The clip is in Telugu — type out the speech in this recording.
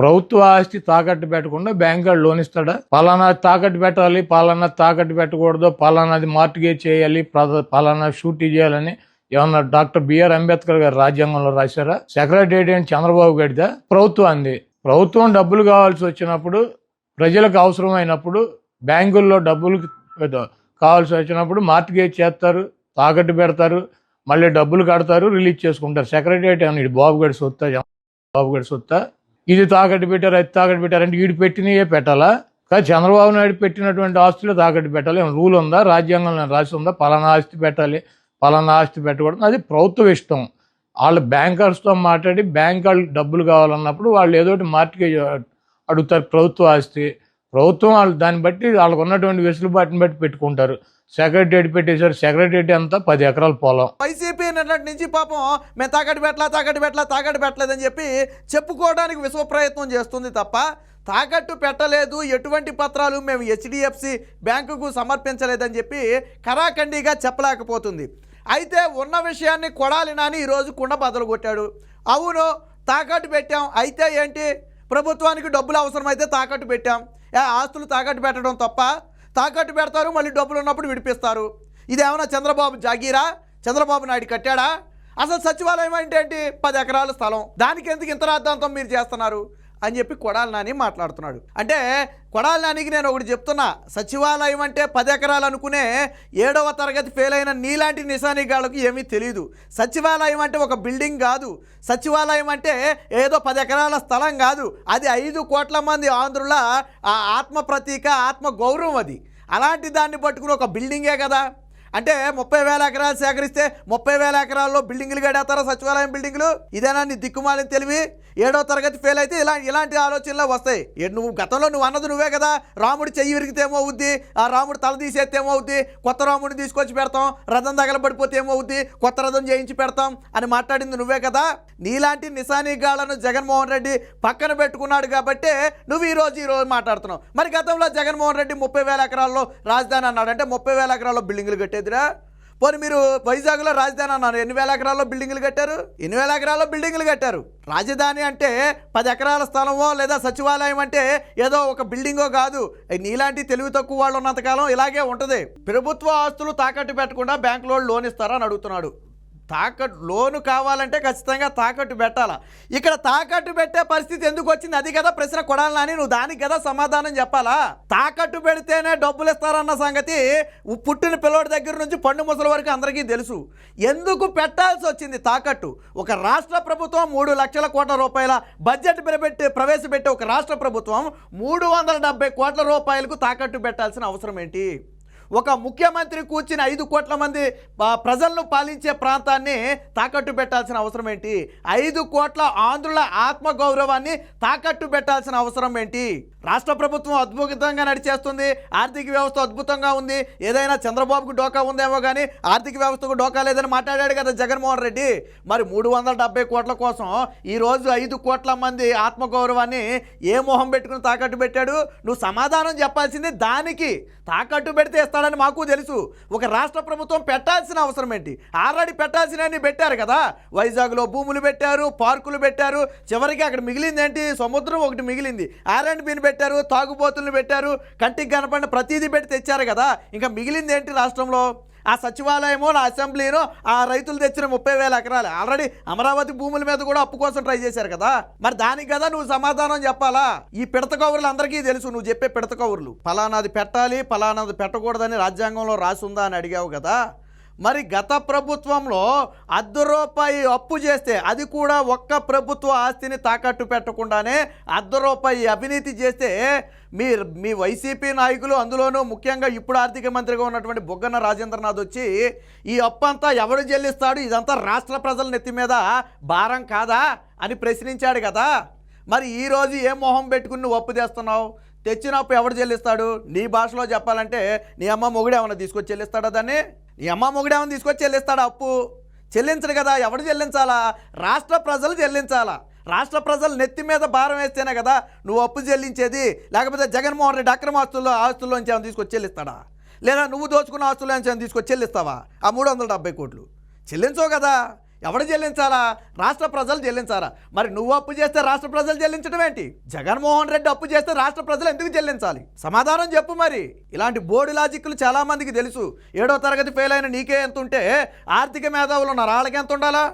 ప్రభుత్వ ఆస్తి తాకట్టు పెట్టకుండా బ్యాంక్ లోన్ ఇస్తాడా? పలానా తాకట్టు పెట్టాలి పలానా తాకట్టు పెట్టకూడదు పలానాది మార్టిగేజ్ చేయాలి పలానా షూటీ చేయాలని ఏమన్నా డాక్టర్ బిఆర్ అంబేద్కర్ గారు రాజ్యాంగంలో రాశారా? సెక్రటరీ అని చంద్రబాబు గడిదా ప్రభుత్వం అంది ప్రభుత్వం డబ్బులు కావాల్సి వచ్చినప్పుడు ప్రజలకు అవసరమైనప్పుడు బ్యాంకుల్లో డబ్బులు కావాల్సి వచ్చినప్పుడు మార్టిగేజ్ చేస్తారు తాకట్టు పెడతారు మళ్ళీ డబ్బులు కడతారు రిలీజ్ చేసుకుంటారు. సెక్రటరీ అని ఇది బాబు గడి సొత్త బాబు గడి సొత్తా? ఇది తాకట్టు పెట్టారు అది తాకట్టు పెట్టారంటే వీడు పెట్టినయే పెట్టాలా? కానీ చంద్రబాబు నాయుడు పెట్టినటువంటి ఆస్తులు తాకట్టు పెట్టాలి? ఏమైనా రూల్ ఉందా? రాజ్యాంగంలో రాసి ఉందా? పలానా ఆస్తి పెట్టాలి పలానా ఆస్తి పెట్టకూడదు. అది ప్రభుత్వం ఇష్టం. వాళ్ళు బ్యాంకర్స్తో మాట్లాడి బ్యాంక్ వాళ్ళు డబ్బులు కావాలన్నప్పుడు వాళ్ళు ఏదో ఒకటి మార్టిగేజ్ అడుగుతారు ప్రభుత్వ ఆస్తి. ప్రభుత్వం వాళ్ళు దాన్ని బట్టి వాళ్ళకు ఉన్నటువంటి వెసులుబాటుని బట్టి పెట్టుకుంటారు. సెక్రటరీ పెట్టేశారు. సెక్రటరీ అంతా పది ఎకరాల పొలం. వైసీపీ నిన్నటి నుంచి పాపం మేము తాకట్టు పెట్టలా తాకట్టు పెట్టలా తాకట్టు పెట్టలేదని చెప్పి చెప్పుకోవడానికి విశ్వ ప్రయత్నం చేస్తుంది తప్ప తాకట్టు పెట్టలేదు. ఎటువంటి పత్రాలు మేము హెచ్డిఎఫ్సి బ్యాంకుకు సమర్పించలేదని చెప్పి కరాఖండిగా చెప్పలేకపోతుంది. అయితే ఉన్న విషయాన్ని కొడాలి నాని ఈరోజు కుండ బదులు కొట్టాడు. అవును తాకట్టు పెట్టాం. అయితే ఏంటి? ప్రభుత్వానికి డబ్బులు అవసరమైతే తాకట్టు పెట్టాం. ఆస్తులు తాకట్టు పెట్టడం తప్ప తాకట్టు పెడతారు మళ్ళీ డబ్బులు ఉన్నప్పుడు విడిపిస్తారు. ఇదేమన్నా చంద్రబాబు జాగీరా? చంద్రబాబు నాయుడు కట్టాడా? అసలు సచివాలయం అంటే ఏంటి? పది ఎకరాల స్థలం. దానికి ఎందుకు ఇంత రాద్ధాంతం మీరు చేస్తున్నారు? అని చెప్పి కొడాల నాని మాట్లాడుతున్నాడు. అంటే కొడాల నానికి నేను ఒకటి చెప్తున్నా సచివాలయం అంటే పది ఎకరాలు అనుకునే ఏడవ తరగతి ఫెయిల్ అయిన నీలాంటి నిశానిగాళ్ళకు ఏమీ తెలియదు సచివాలయం అంటే ఒక బిల్డింగ్ కాదు. సచివాలయం అంటే ఏదో పది ఎకరాల స్థలం కాదు. అది ఐదు కోట్ల మంది ఆంధ్రుల ఆ ఆత్మ ప్రతీక ఆత్మ గౌరవం అది. అలాంటి దాన్ని పట్టుకుని ఒక బిల్డింగే కదా. అంటే ముప్పై వేల ఎకరాలు సేకరిస్తే ముప్పై వేల ఎకరాల్లో బిల్డింగులు కడేస్తారా సచివాలయం బిల్డింగ్లు? ఇదేనా నీ దిక్కుమాలని తెలివి? ఏడో తరగతి ఫెయిల్ అయితే ఇలా ఇలాంటి ఆలోచనలు వస్తాయి. నువ్వు గతంలో నువ్వు అన్నది నువ్వే కదా. రాముడు చెయ్యి విరిగితే ఏమవుద్ది? ఆ రాముడు తల తీసేస్తే ఏమవుద్ది? కొత్త రాముడిని తీసుకొచ్చి పెడతాం. రథం తగలబడిపోతే ఏమవుద్ది? కొత్త రథం చేయించి పెడతాం అని మాట్లాడింది నువ్వే కదా. నీలాంటి నిశానిగాళ్ళను జగన్మోహన్ రెడ్డి పక్కన పెట్టుకున్నాడు కాబట్టి నువ్వు ఈరోజు ఈరోజు మాట్లాడుతున్నావు. మరి గతంలో జగన్మోహన్ రెడ్డి ముప్పై వేల ఎకరాల్లో రాజధాని అన్నాడు. అంటే ముప్పై వేల ఎకరాల్లో బిల్డింగ్లు కట్టేది కట్టేదిరా పోనీ మీరు వైజాగ్లో రాజధాని అన్నారు. ఎన్ని వేల ఎకరాల్లో బిల్డింగ్లు కట్టారు? ఎన్ని వేల ఎకరాల్లో బిల్డింగ్లు కట్టారు? రాజధాని అంటే పది ఎకరాల స్థలమో లేదా సచివాలయం అంటే ఏదో ఒక బిల్డింగో కాదు. నీలాంటి తెలివి తక్కువ వాళ్ళు ఉన్నంతకాలం ఇలాగే ఉంటుంది. ప్రభుత్వ ఆస్తులు తాకట్టు పెట్టకుండా బ్యాంకులో లోన్ ఇస్తారని అడుగుతున్నాడు. తాకట్టు లోను కావాలంటే ఖచ్చితంగా తాకట్టు పెట్టాలా? ఇక్కడ తాకట్టు పెట్టే పరిస్థితి ఎందుకు వచ్చింది? అది కదా ప్రశ్న కొడాలని నువ్వు దానికి కదా సమాధానం చెప్పాలా? తాకట్టు పెడితేనే డబ్బులు ఇస్తారన్న సంగతి ఉ- పుట్టిన పిల్లోడి దగ్గర నుంచి పండు ముసలి వరకు అందరికీ తెలుసు. ఎందుకు పెట్టాల్సి వచ్చింది తాకట్టు? ఒక రాష్ట్ర ప్రభుత్వం మూడు లక్షల కోట్ల రూపాయల బడ్జెట్ పెట్టి ప్రవేశపెట్టే ఒక రాష్ట్ర ప్రభుత్వం మూడు వందల డెబ్బై కోట్ల రూపాయలకు తాకట్టు పెట్టాల్సిన అవసరం ఏంటి? ఒక ముఖ్యమంత్రి కూర్చుని ఐదు కోట్ల మంది ప్రజలను పాలించే ప్రాంతాన్ని తాకట్టు పెట్టాల్సిన అవసరం ఏంటి? ఐదు కోట్ల ఆంధ్రుల ఆత్మ గౌరవాన్ని తాకట్టు పెట్టాల్సిన అవసరం ఏంటి? రాష్ట్ర ప్రభుత్వం అద్భుతంగా నడిచేస్తుంది ఆర్థిక వ్యవస్థ అద్భుతంగా ఉంది ఏదైనా చంద్రబాబుకు డోకా ఉందేమో కానీ ఆర్థిక వ్యవస్థకు డోకా లేదని మాట్లాడాడు కదా జగన్మోహన్ రెడ్డి. మరి మూడు వందల డెబ్బై కోట్ల కోసం ఈరోజు ఐదు కోట్ల మంది ఆత్మగౌరవాన్ని ఏ మొహం పెట్టుకుని తాకట్టు పెట్టాడు? నువ్వు సమాధానం చెప్పాల్సింది దానికి. తాకట్టు పెడితే ఇస్తాడని మాకు తెలుసు. ఒక రాష్ట్ర ప్రభుత్వం పెట్టాల్సిన అవసరం ఏంటి? ఆల్రెడీ పెట్టాల్సినవన్నీ పెట్టారు కదా? వైజాగ్లో భూములు పెట్టారు పార్కులు పెట్టారు. చివరికి అక్కడ మిగిలింది ఏంటి? సముద్రం ఒకటి మిగిలింది. ఆర్ అండ్ పెట్టారు తాగుబోతులను పెట్టారు. కంటికి కనపడిన ప్రతిదీ పెట్టి తెచ్చారు కదా? ఇంకా మిగిలింది ఏంటి రాష్ట్రంలో? ఆ సచివాలయమో నా అసెంబ్లీనో ఆ రైతులు తెచ్చిన ముప్పై వేల ఎకరాలు. ఆల్రెడీ అమరావతి భూముల మీద కూడా అప్పు కోసం ట్రై చేశారు కదా. మరి దానికి కదా నువ్వు సమాధానం చెప్పాలా? ఈ పిడత కౌరులు అందరికీ తెలుసు నువ్వు చెప్పే పిడత కౌరులు. ఫలానాది పెట్టాలి ఫలానాది పెట్టకూడదని రాజ్యాంగంలో రాసి ఉందా అని అడిగావు కదా. మరి గత ప్రభుత్వంలో అర్ధ రూపాయి అప్పు చేస్తే అది కూడా ఒక్క ప్రభుత్వ ఆస్తిని తాకట్టు పెట్టకుండానే అర్ధ రూపాయి అవినీతి చేస్తే మీ మీ వైసీపీ నాయకులు అందులోనూ ముఖ్యంగా ఇప్పుడు ఆర్థిక మంత్రిగా ఉన్నటువంటి బొగ్గన రాజేంద్రనాథ్ వచ్చి ఈ అప్పు అంతా ఎవడు చెల్లిస్తాడు? ఇదంతా రాష్ట్ర ప్రజల నెత్తి మీద భారం కాదా? అని ప్రశ్నించాడు కదా. మరి ఈరోజు ఏ మొహం పెట్టుకుని నువ్వు అప్పు చేస్తున్నావు తెచ్చిన అప్పు ఎవడు చెల్లిస్తాడు? నీ భాషలో చెప్పాలంటే నీ అమ్మ మొగుడేమన్నా తీసుకొచ్చి చెల్లిస్తాడా దాన్ని? నీ అమ్మ మొగుడేమన్నా తీసుకొచ్చి చెల్లిస్తాడా అప్పు? చెల్లించడు కదా ఎవడు చెల్లించాలా? రాష్ట్ర ప్రజలు చెల్లించాలా? రాష్ట్ర ప్రజలు నెత్తి మీద భారం వేస్తేనే కదా నువ్వు అప్పు చెల్లించేది? లేకపోతే జగన్మోహన్ రెడ్డి అక్రమ ఆస్తుల్లో ఆస్తుల్లోంచి ఏమైనా తీసుకొచ్చి చెల్లిస్తాడా? లేదా నువ్వు దోచుకున్న ఆస్తుల్లోంచి ఏమైనా తీసుకొచ్చి చెల్లిస్తావా? ఆ మూడు వందల డెబ్బై కోట్లు. చెల్లించవు కదా. ఎవడు చెల్లించాలా రాష్ట్ర ప్రజలు చెల్లించాలా మరి నువ్వు అప్పు చేస్తే రాష్ట్ర ప్రజలు చెల్లించడం ఏంటి? జగన్మోహన్ రెడ్డి అప్పు చేస్తే రాష్ట్ర ప్రజలు ఎందుకు చెల్లించాలి సమాధానం చెప్పు మరి. ఇలాంటి బోర్డు లాజిక్లు చాలామందికి తెలుసు. ఏడో తరగతి ఫెయిల్ అయిన నీకే ఎంత ఉంటే ఆర్థిక మేధావులు ఉన్నారు వాళ్ళకి ఎంత ఉండాలా